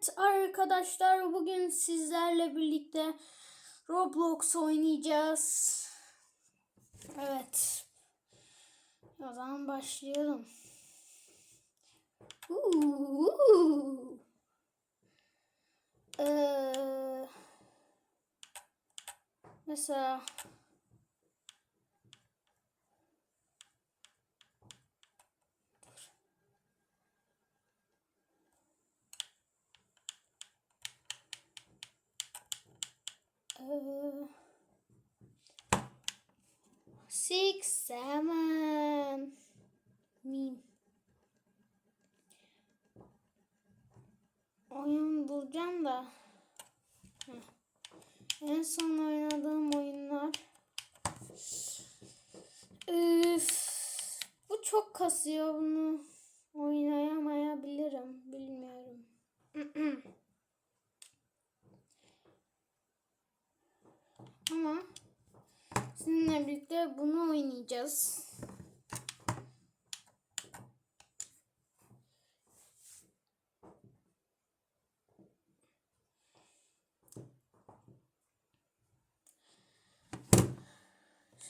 Evet arkadaşlar bugün sizlerle birlikte Roblox oynayacağız. Evet. O zaman başlayalım. Ee, mesela six, seven. Meme. Oyun bulacağım da. En son oynadığım oyunlar. Üf. Bu çok kasıyor bunu. Oynayamayabilirim. Bilmiyorum. Ama sizinle birlikte bunu oynayacağız.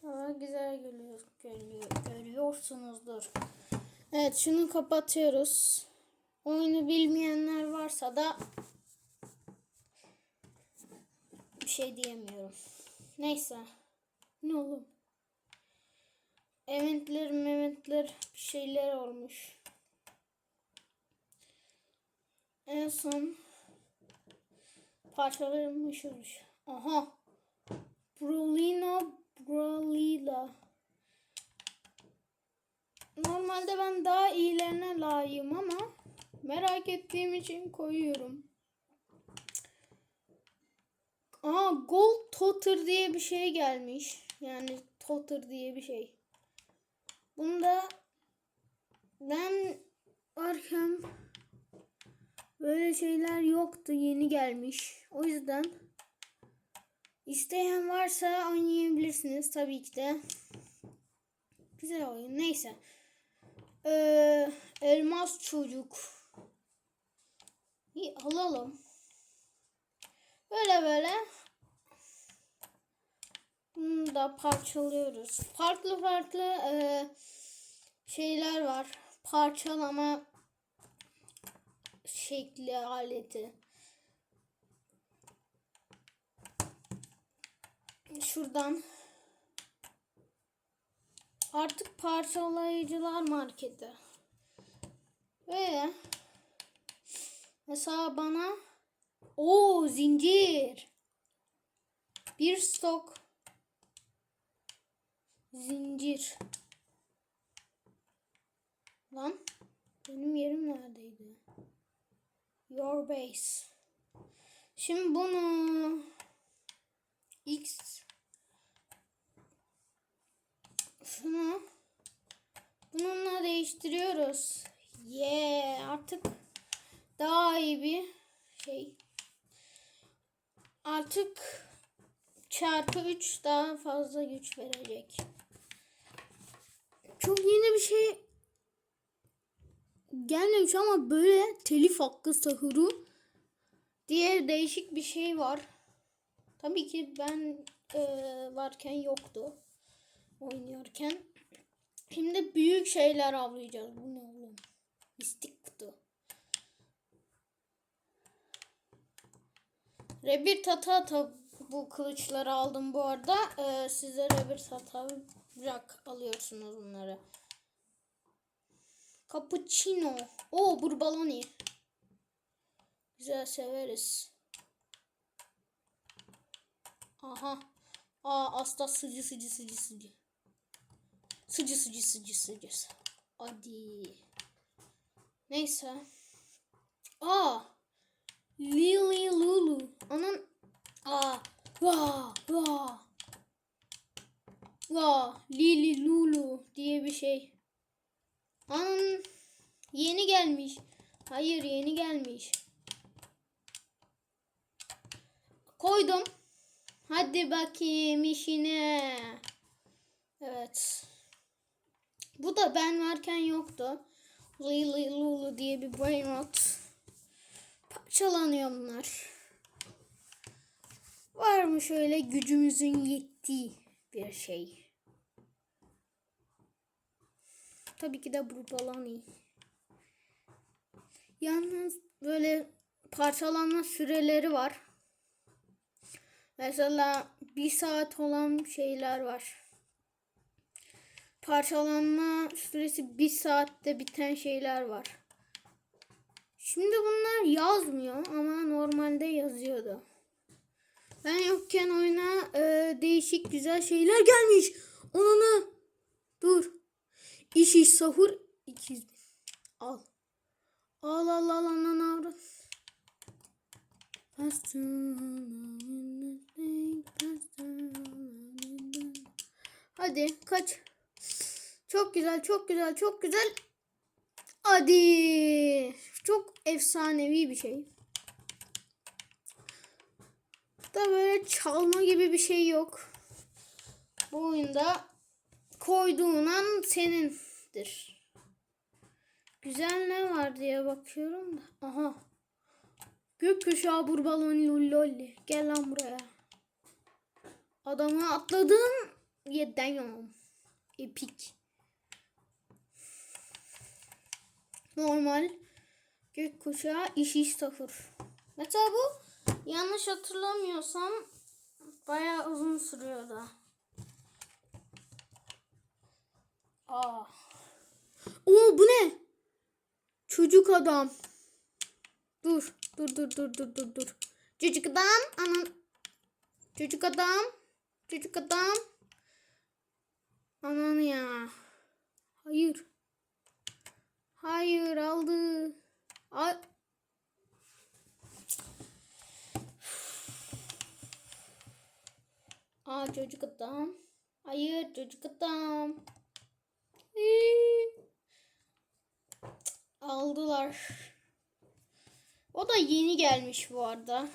Şöyle güzel görüyor, görüyor, görüyorsunuzdur. Evet şunu kapatıyoruz. Oyunu bilmeyenler varsa da bir şey diyemiyorum. Neyse. Ne oğlum? Eventler eventler bir şeyler olmuş. En son parçalanmış olmuş. Aha. Brolino Brolila. Normalde ben daha iyilerine layığım ama merak ettiğim için koyuyorum. Aa Gold Totter diye bir şey gelmiş. Yani Totter diye bir şey. Bunda ben varken böyle şeyler yoktu. Yeni gelmiş. O yüzden isteyen varsa oynayabilirsiniz tabii ki de. Güzel oyun. Neyse. Ee, elmas çocuk. İyi alalım. Böyle böyle bunu da parçalıyoruz. Farklı farklı e, şeyler var. Parçalama şekli aleti. Şuradan artık parçalayıcılar marketi. Ve mesela bana o zincir. Bir stok. Zincir. Lan benim yerim neredeydi? Your base. Şimdi bunu X şunu bununla değiştiriyoruz. Yeah, artık daha iyi bir şey artık çarpı 3 daha fazla güç verecek. Çok yeni bir şey gelmemiş ama böyle telif hakkı sahuru diye değişik bir şey var. Tabii ki ben e, varken yoktu. Oynuyorken. Şimdi büyük şeyler avlayacağız. Bu ne oğlum? Mistik kutu. Rebir tata ata bu kılıçları aldım bu arada. Ee, size rebir tata bırak alıyorsunuz bunları. Cappuccino. O burbaloni. Güzel severiz. Aha. Aa asla sıcı sıcı sıcı sıcı. Sıcı sıcı sıcı sıcı. Hadi. Neyse. Aa. Lily Lulu. Onun aa va va va Lily Lulu diye bir şey. Onun yeni gelmiş. Hayır yeni gelmiş. Koydum. Hadi bakayım işine. Evet. Bu da ben varken yoktu. Lily Lulu diye bir brain rot Parçalanıyor bunlar. Var mı şöyle gücümüzün yettiği bir şey? Tabii ki de bu falan iyi. Yalnız böyle parçalanma süreleri var. Mesela bir saat olan şeyler var. Parçalanma süresi bir saatte biten şeyler var. Şimdi bunlar yazmıyor ama normalde yazıyordu. Ben yokken oyuna e, değişik güzel şeyler gelmiş. Onunu dur. İş iş sahur 200 bin. Al. Al al al anan avrat. Hadi kaç. Çok güzel, çok güzel, çok güzel. Hadi. Çok efsanevi bir şey. Da böyle çalma gibi bir şey yok. Bu oyunda koyduğun an senindir. Güzel ne var diye bakıyorum da. Aha. Gökkuşağı burbalon lullolli. Gel lan buraya. Adamı atladım. Yedem. Epik. Normal. Gökkuşağı iş iş sıfır. Mesela bu yanlış hatırlamıyorsam bayağı uzun sürüyordu. Aa. Oo bu ne? Çocuk adam. Dur. Dur dur dur dur dur dur. Çocuk adam. Anan. Çocuk adam. Çocuk adam. Anan ya. Hayır. Hayır aldı. Ay. Aa çocuk adam. Hayır çocuk adam. Hii. Aldılar. O da yeni gelmiş bu arada.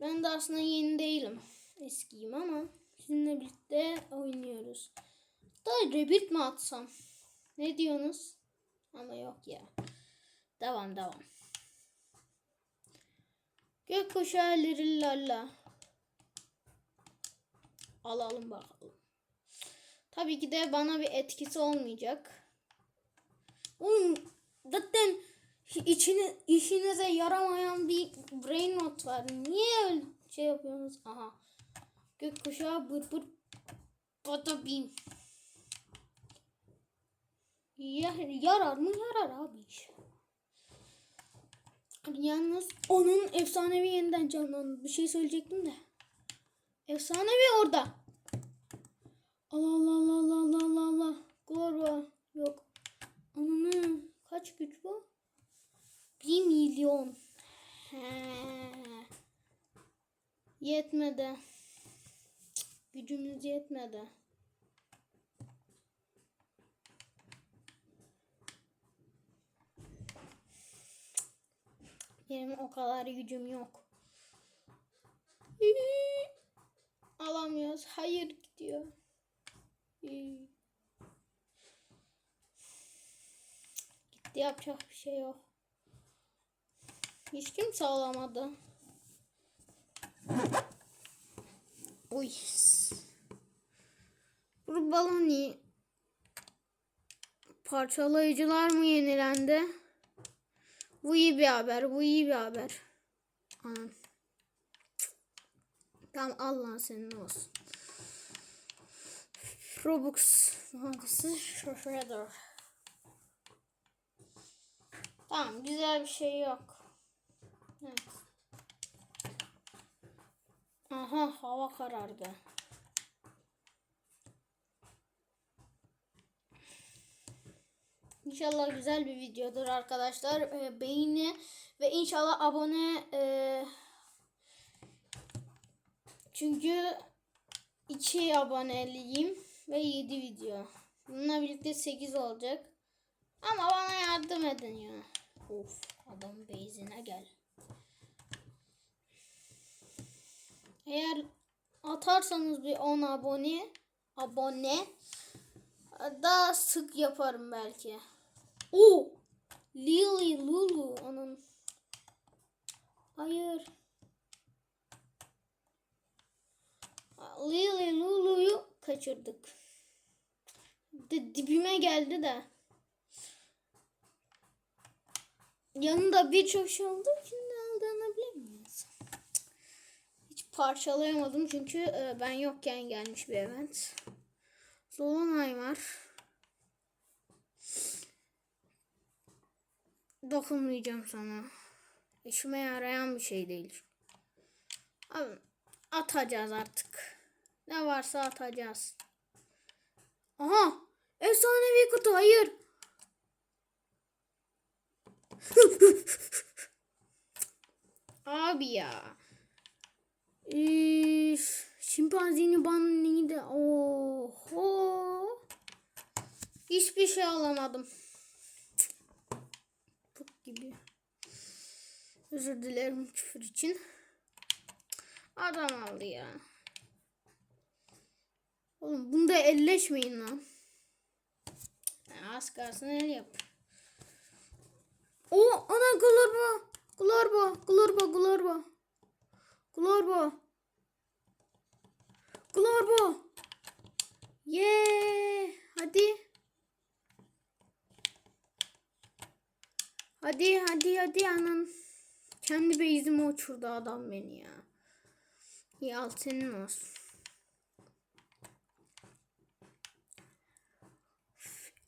Ben de aslında yeni değilim. Eskiyim ama sizinle birlikte oynuyoruz. Da rebirth mi atsam? Ne diyorsunuz? Ama yok ya. Devam devam. Gökkuşağı lirillalla. Alalım bakalım. Tabii ki de bana bir etkisi olmayacak. Oğlum zaten içine, işinize yaramayan bir brain not var. Niye öyle şey yapıyorsunuz? Aha. Gökkuşağı bır bır patabim. Ya, yarar mı? Yarar abi iş. Yalnız onun efsanevi yeniden canlandı. Bir şey söyleyecektim de. Efsanevi orada. Allah Allah Allah Allah Allah Allah Allah. Gorba. Yok. Ananı. Kaç güç bu? Bir milyon. He. Yetmedi. Cık, Gücümüz yetmedi. Benim o kadar gücüm yok. Alamıyoruz. Hayır gidiyor. Gitti yapacak bir şey yok. Hiç kimse alamadı. Uy. Bu baloni parçalayıcılar mı yenilendi? Bu iyi bir haber. Bu iyi bir haber. Anam. Tamam Allah senin olsun. Robux mağazası Shredder. Tamam güzel bir şey yok. Evet. Aha hava karardı. İnşallah güzel bir videodur arkadaşlar. Ee, beğeni ve inşallah abone ee, çünkü 2 aboneliyim ve 7 video. Bununla birlikte 8 olacak. Ama bana yardım edin ya. Of adam beyzine gel. Eğer atarsanız bir 10 abone abone daha sık yaparım belki. Oo. Lily Lulu onun. Hayır. Lily Lulu'yu kaçırdık. De, dibime geldi de. Yanında birçok şey oldu. Şimdi aldanabilir miyiz? Hiç parçalayamadım çünkü e, ben yokken gelmiş bir event. Dolunay var. Dokunmayacağım sana. İşime yarayan bir şey değil. Abi, atacağız artık. Ne varsa atacağız. Aha! Efsanevi kutu hayır. Abi ya. Üf, şimpanzini ban neydi? Oho. Hiçbir şey alamadım. Gibi. Özür dilerim küfür için. Adam aldı ya. Oğlum bunda elleşmeyin lan. Az kalsın el yap. O ana Glorbo. Glorbo. Glorbo. Glorbo. Glorbo. Glorbo. Yeah. Hadi. Hadi anan. Kendi base'ime uçurdu adam beni ya. İyi al senin olsun.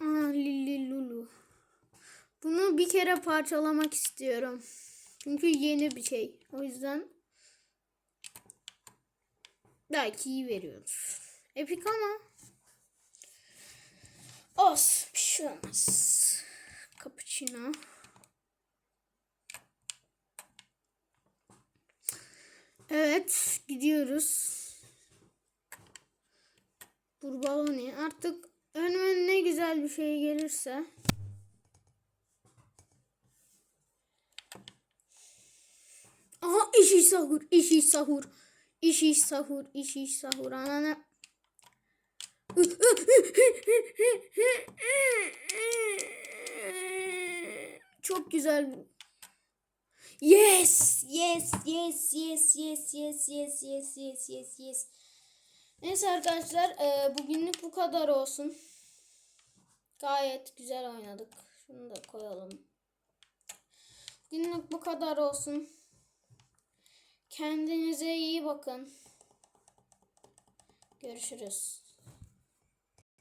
Aa Lili Lulu. Bunu bir kere parçalamak istiyorum. Çünkü yeni bir şey. O yüzden belki iyi veriyoruz. Epik ama os bir şey olmaz. Cappuccino. Evet gidiyoruz. Burbaloni artık önüme ne güzel bir şey gelirse. Aha iş iş sahur, iş iş sahur, iş sahur, iş iş sahur. Anana. Çok güzel. Yes, yes, yes, yes, yes, yes, yes, yes, yes, yes, yes. Neyse arkadaşlar, e, bugünlük bu kadar olsun. Gayet güzel oynadık. Şunu da koyalım. Bugünlük bu kadar olsun. Kendinize iyi bakın. Görüşürüz.